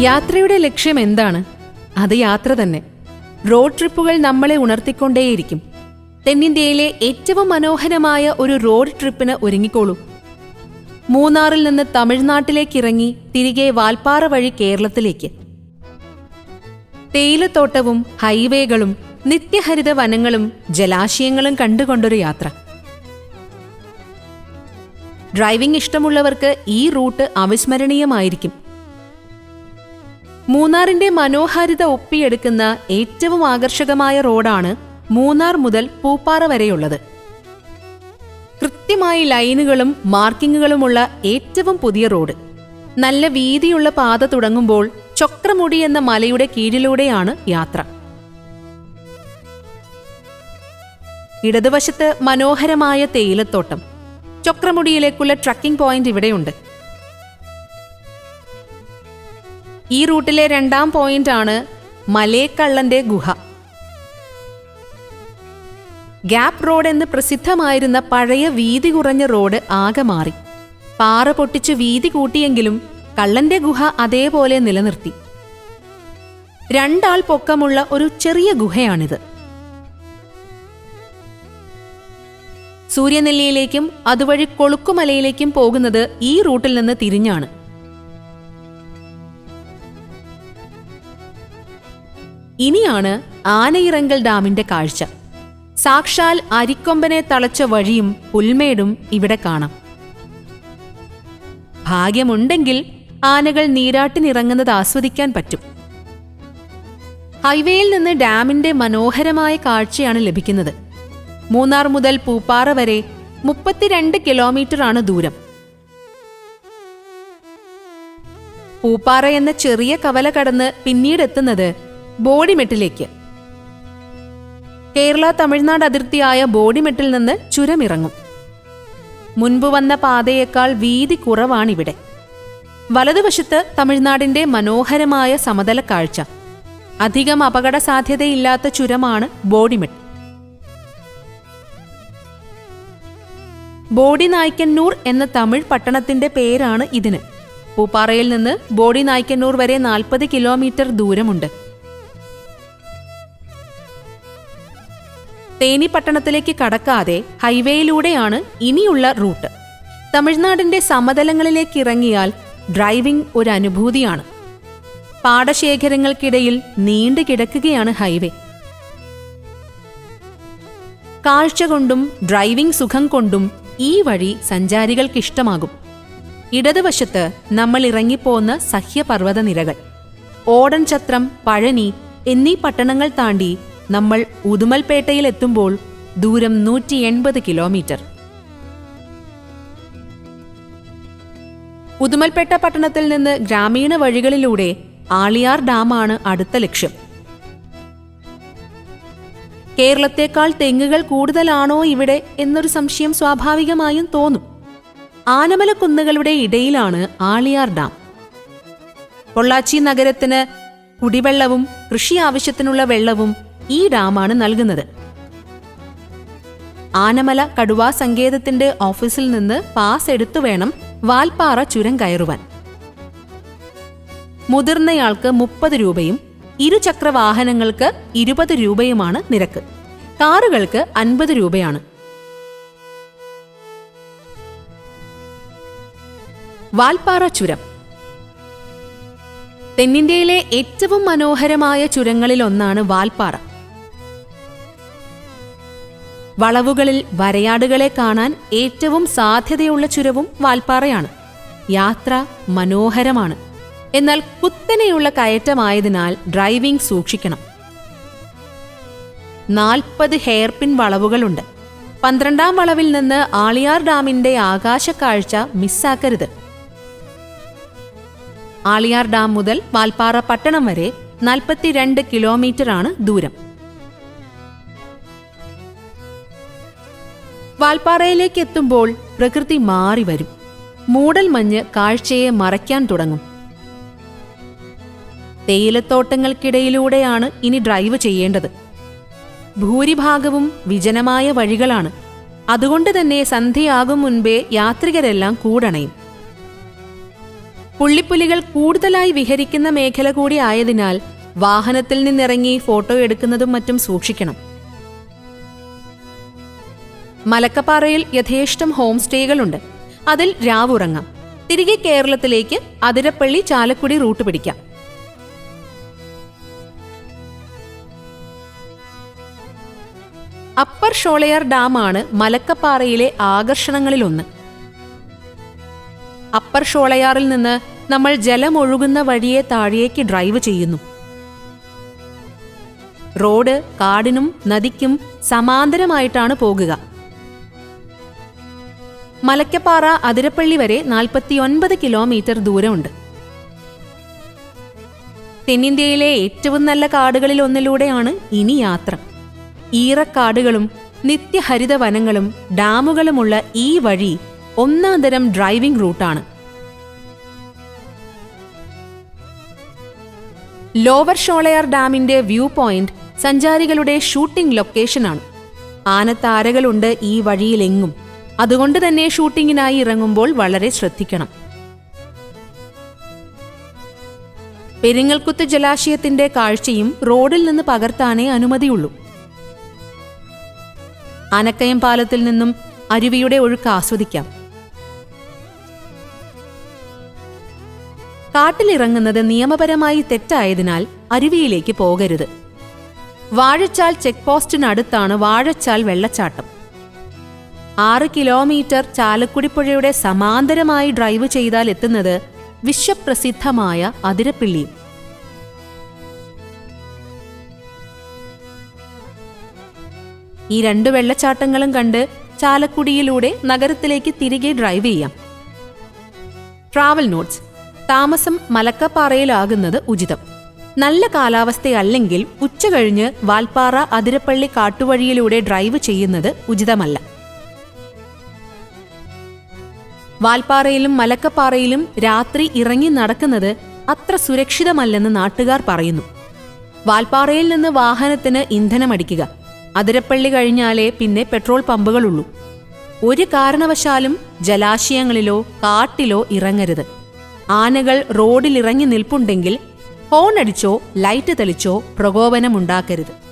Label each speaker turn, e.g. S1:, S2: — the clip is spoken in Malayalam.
S1: യാത്രയുടെ ലക്ഷ്യം എന്താണ്? അത് യാത്ര തന്നെ. റോഡ് ട്രിപ്പുകൾ നമ്മളെ ഉണർത്തിക്കൊണ്ടേയിരിക്കും. തെന്നിന്ത്യയിലെ ഏറ്റവും മനോഹരമായ ഒരു റോഡ് ട്രിപ്പിന് ഒരുങ്ങിക്കോളൂ. മൂന്നാറിൽ നിന്ന് തമിഴ്നാട്ടിലേക്ക് ഇറങ്ങി തിരികെ വാൽപ്പാറ വഴി കേരളത്തിലേക്ക്. തേയിലത്തോട്ടവും ഹൈവേകളും നിത്യഹരിത വനങ്ങളും ജലാശയങ്ങളും കണ്ടുകൊണ്ടൊരു യാത്ര. ഡ്രൈവിംഗ് ഇഷ്ടമുള്ളവർക്ക് ഈ റൂട്ട് അവിസ്മരണീയമായിരിക്കും. മൂന്നാറിന്റെ മനോഹാരിത ഒപ്പിയെടുക്കുന്ന ഏറ്റവും ആകർഷകമായ റോഡാണ് മൂന്നാർ മുതൽ പൂപ്പാറ വരെയുള്ളത്. കൃത്യമായി ലൈനുകളും മാർക്കിങ്ങുകളുമുള്ള ഏറ്റവും പുതിയ റോഡ്. നല്ല വീതിയുള്ള പാത തുടങ്ങുമ്പോൾ ചക്രമുടി എന്ന മലയുടെ കീഴിലൂടെയാണ് യാത്ര. ഇടതുവശത്ത് മനോഹരമായ തേയിലത്തോട്ടം. ചക്രമുടിയിലേക്കുള്ള ട്രക്കിംഗ് പോയിന്റ് ഇവിടെയുണ്ട്. ഈ റൂട്ടിലെ രണ്ടാം പോയിന്റ് ആണ് മലേക്കള്ളന്റെ ഗുഹ. ഗ്യാപ് റോഡ് എന്ന് പ്രസിദ്ധമായിരുന്ന പഴയ വീതി കുറഞ്ഞ റോഡ് ആകെ മാറി. പാറ പൊട്ടിച്ച് വീതി കൂട്ടിയെങ്കിലും കള്ളന്റെ ഗുഹ അതേപോലെ നിലനിർത്തി. രണ്ടാൾ പൊക്കമുള്ള ഒരു ചെറിയ ഗുഹയാണിത്. സൂര്യനെല്ലിയിലേക്കും അതുവഴി കൊളുക്കുമലയിലേക്കും പോകുന്നത് ഈ റൂട്ടിൽ നിന്ന് തിരിഞ്ഞാണ്. ഇനിയാണ് ആനയിറങ്കൽ ഡാമിന്റെ കാഴ്ച. സാക്ഷാൽ അരിക്കൊമ്പനെ തളച്ച വഴിയും പുൽമേടും ഇവിടെ കാണാം. ഭാഗ്യമുണ്ടെങ്കിൽ ആനകൾ നീരാട്ടിനിറങ്ങുന്നത് ആസ്വദിക്കാൻ പറ്റും. ഹൈവേയിൽ നിന്ന് ഡാമിന്റെ മനോഹരമായ കാഴ്ചയാണ് ലഭിക്കുന്നത്. മൂന്നാർ മുതൽ പൂപ്പാറ വരെ മുപ്പത്തിരണ്ട് കിലോമീറ്ററാണ് ദൂരം. പൂപ്പാറ എന്ന ചെറിയ കവല കടന്ന് പിന്നീട് എത്തുന്നത് ബോഡിമെട്ടിലേക്ക്. കേരള തമിഴ്നാട് അതിർത്തിയായ ബോഡിമെട്ടിൽ നിന്ന് ചുരമിറങ്ങും. മുൻപ് വന്ന പാതയേക്കാൾ വീതി കുറവാണിവിടെ. വലതുവശത്ത് തമിഴ്നാടിന്റെ മനോഹരമായ സമതല കാഴ്ച. അധികം അപകട സാധ്യതയില്ലാത്ത ചുരമാണ് ബോഡിമെട്ട്. ബോഡി നായ്ക്കന്നൂർ എന്ന തമിഴ് പട്ടണത്തിന്റെ പേരാണ് ഇതിന്. പൂപ്പാറയിൽ നിന്ന് ബോഡി നായ്ക്കന്നൂർ വരെ നാൽപ്പത് കിലോമീറ്റർ ദൂരമുണ്ട്. തേനി പട്ടണത്തിലേക്ക് കടക്കാതെ ഹൈവേയിലൂടെയാണ് ഇനിയുള്ള റൂട്ട്. തമിഴ്നാടിന്റെ സമതലങ്ങളിലേക്ക് ഇറങ്ങിയാൽ ഡ്രൈവിംഗ് ഒരു അനുഭൂതിയാണ്. പാടശേഖരങ്ങൾക്കിടയിൽ നീണ്ടു കിടക്കുകയാണ് ഹൈവേ. കാഴ്ച കൊണ്ടും ഡ്രൈവിംഗ് സുഖം കൊണ്ടും ഈ വഴി സഞ്ചാരികൾക്കിഷ്ടമാകും. ഇടതുവശത്ത് നമ്മൾ ഇറങ്ങിപ്പോന്ന സഹ്യപർവത നിരകൾ ഓടൻചത്രം പഴനി എന്നീ പട്ടണങ്ങൾ താണ്ടി നമ്മൾ ഉദുമൽപേട്ടയിൽ എത്തുമ്പോൾ ദൂരം നൂറ്റി എൺപത് കിലോമീറ്റർ. ഉദുമൽപേട്ട പട്ടണത്തിൽ നിന്ന് ഗ്രാമീണ വഴികളിലൂടെ ആളിയാർ ഡാമാണ് അടുത്ത ലക്ഷ്യം. കേരളത്തേക്കാൾ തെങ്ങുകൾ കൂടുതലാണോ ഇവിടെ എന്നൊരു സംശയം സ്വാഭാവികമായും തോന്നും. ആനമല കുന്നുകളുടെ ഇടയിലാണ് ആളിയാർ ഡാം. പൊള്ളാച്ചി നഗരത്തിന് കുടിവെള്ളവും കൃഷി ആവശ്യത്തിനുള്ള വെള്ളവും ഈ ഡാമാണ് നൽകുന്നത്. ആനമല കടുവാ സങ്കേതത്തിന്റെ ഓഫീസിൽ നിന്ന് പാസ് എടുത്തു വേണം വാൽപ്പാറ ചുരം കയറുവാൻ. മുതിർന്നയാൾക്ക് മുപ്പത് രൂപയും ഇരുചക്ര വാഹനങ്ങൾക്ക് ഇരുപത് രൂപയുമാണ് നിരക്ക്. കാറുകൾക്ക് അൻപത് രൂപയാണ്. വാൽപ്പാറ ചുരം. തെന്നിന്ത്യയിലെ ഏറ്റവും മനോഹരമായ ചുരങ്ങളിലൊന്നാണ് വാൽപ്പാറ. വളവുകളിൽ വരയാടുകളെ കാണാൻ ഏറ്റവും സാധ്യതയുള്ള ചുരവും വാൽപ്പാറയാണ്. യാത്ര മനോഹരമാണ്. എന്നാൽ കുത്തനെയുള്ള കയറ്റമായതിനാൽ ഡ്രൈവിംഗ് സൂക്ഷിക്കണം. നാൽപ്പത് ഹെയർപിൻ വളവുകളുണ്ട്. പന്ത്രണ്ടാം വളവിൽ നിന്ന് ആളിയാർ ഡാമിന്റെ ആകാശക്കാഴ്ച മിസ്സാക്കരുത്. ആളിയാർ ഡാം മുതൽ വാൽപ്പാറ പട്ടണം വരെ നാൽപ്പത്തിരണ്ട് കിലോമീറ്ററാണ് ദൂരം. വാൽപ്പാറയിലേക്ക് എത്തുമ്പോൾ പ്രകൃതി മാറി വരും. മൂടൽ മഞ്ഞ് കാഴ്ചയെ മറയ്ക്കാൻ തുടങ്ങും. തേയിലത്തോട്ടങ്ങൾക്കിടയിലൂടെയാണ് ഇനി ഡ്രൈവ് ചെയ്യേണ്ടത്. ഭൂരിഭാഗവും വിജനമായ വഴികളാണ്. അതുകൊണ്ട് തന്നെ സന്ധ്യയാകും മുൻപേ യാത്രികരെല്ലാം കൂടണയും. പുള്ളിപ്പുലികൾ കൂടുതലായി വിഹരിക്കുന്ന മേഖല കൂടി ആയതിനാൽ വാഹനത്തിൽ നിന്നിറങ്ങി ഫോട്ടോ എടുക്കുന്നതും മറ്റും സൂക്ഷിക്കണം. മലക്കപ്പാറയിൽ യഥേഷ്ടം ഹോം സ്റ്റേകളുണ്ട്. അതിൽ രാവുറങ്ങാം തിരികെ കേരളത്തിലേക്ക് അതിരപ്പള്ളി ചാലക്കുടി റൂട്ട് പിടിക്കാം. അപ്പർ ഷോളയാർ ആണ് മലക്കപ്പാറയിലെ ആകർഷണങ്ങളിലൊന്ന്. അപ്പർ ഷോളയാറിൽ നിന്ന് നമ്മൾ ജലമൊഴുകുന്ന വഴിയെ താഴേക്ക് ഡ്രൈവ് ചെയ്യുന്നു. റോഡ് കാടിനും നദിക്കും സമാന്തരമായിട്ടാണ് പോകുക. മലക്കപ്പാറ അതിരപ്പള്ളി വരെ നാൽപ്പത്തിയൊൻപത് കിലോമീറ്റർ ദൂരമുണ്ട്. തെന്നിന്ത്യയിലെ ഏറ്റവും നല്ല കാടുകളിൽ ഒന്നിലൂടെയാണ് ഇനി യാത്ര. ഈറക്കാടുകളും നിത്യഹരിത വനങ്ങളും ഡാമുകളുമുള്ള ഈ വഴി ഒന്നാം തരം ഡ്രൈവിംഗ് റൂട്ടാണ്. ലോവർ ഷോളയാർ ഡാമിന്റെ വ്യൂ പോയിന്റ് സഞ്ചാരികളുടെ ഷൂട്ടിംഗ് ലൊക്കേഷനാണ്. ആനത്താരകളുണ്ട് ഈ വഴിയിലെങ്ങും. അതുകൊണ്ട് തന്നെ ഷൂട്ടിങ്ങിനായി ഇറങ്ങുമ്പോൾ വളരെ ശ്രദ്ധിക്കണം. പെരിങ്ങൽക്കുത്ത് ജലാശയത്തിന്റെ കാഴ്ചയും റോഡിൽ നിന്ന് പകർത്താനേ അനുമതിയുള്ളൂ. അനക്കയം പാലത്തിൽ നിന്നും അരുവിയുടെ ഒഴുക്ക് ആസ്വദിക്കാം. കാട്ടിലിറങ്ങുന്നത് നിയമപരമായി തെറ്റായതിനാൽ അരുവിയിലേക്ക് പോകരുത്. വാഴച്ചാൽ ചെക്ക് പോസ്റ്റിനടുത്താണ് വാഴച്ചാൽ വെള്ളച്ചാട്ടം. ആറ് കിലോമീറ്റർ ചാലക്കുടിപ്പുഴയുടെ സമാന്തരമായി ഡ്രൈവ് ചെയ്താൽ എത്തുന്നത് വിശ്വപ്രസിദ്ധമായ അതിരപ്പിള്ളി. ഈ രണ്ട് വെള്ളച്ചാട്ടങ്ങളും കണ്ട് ചാലക്കുടിയിലൂടെ നഗരത്തിലേക്ക് തിരികെ ഡ്രൈവ് ചെയ്യാം. Travel notes. താമസം മലക്കപ്പാറയിലാകുന്നത് ഉചിതം. നല്ല കാലാവസ്ഥയല്ലെങ്കിൽ ഉച്ചകഴിഞ്ഞ് വാൽപ്പാറ അതിരപ്പള്ളി കാട്ടുവഴിയിലൂടെ ഡ്രൈവ് ചെയ്യുന്നത് ഉചിതമല്ല. വാൽപ്പാറയിലും മലക്കപ്പാറയിലും രാത്രി ഇറങ്ങി നടക്കുന്നത് അത്ര സുരക്ഷിതമല്ലെന്ന് നാട്ടുകാർ പറയുന്നു. വാൽപ്പാറയിൽ നിന്ന് വാഹനത്തിന് ഇന്ധനമടിക്കുക. അതിരപ്പള്ളി കഴിഞ്ഞാലേ പിന്നെ പെട്രോൾ പമ്പുകളുള്ളൂ. ഒരു കാരണവശാലും ജലാശയങ്ങളിലോ കാട്ടിലോ ഇറങ്ങരുത്. ആനകൾ റോഡിലിറങ്ങി നിൽപ്പുണ്ടെങ്കിൽ ഹോൺ അടിച്ചോ ലൈറ്റ് തെളിച്ചോ പ്രകോപനമുണ്ടാക്കരുത്.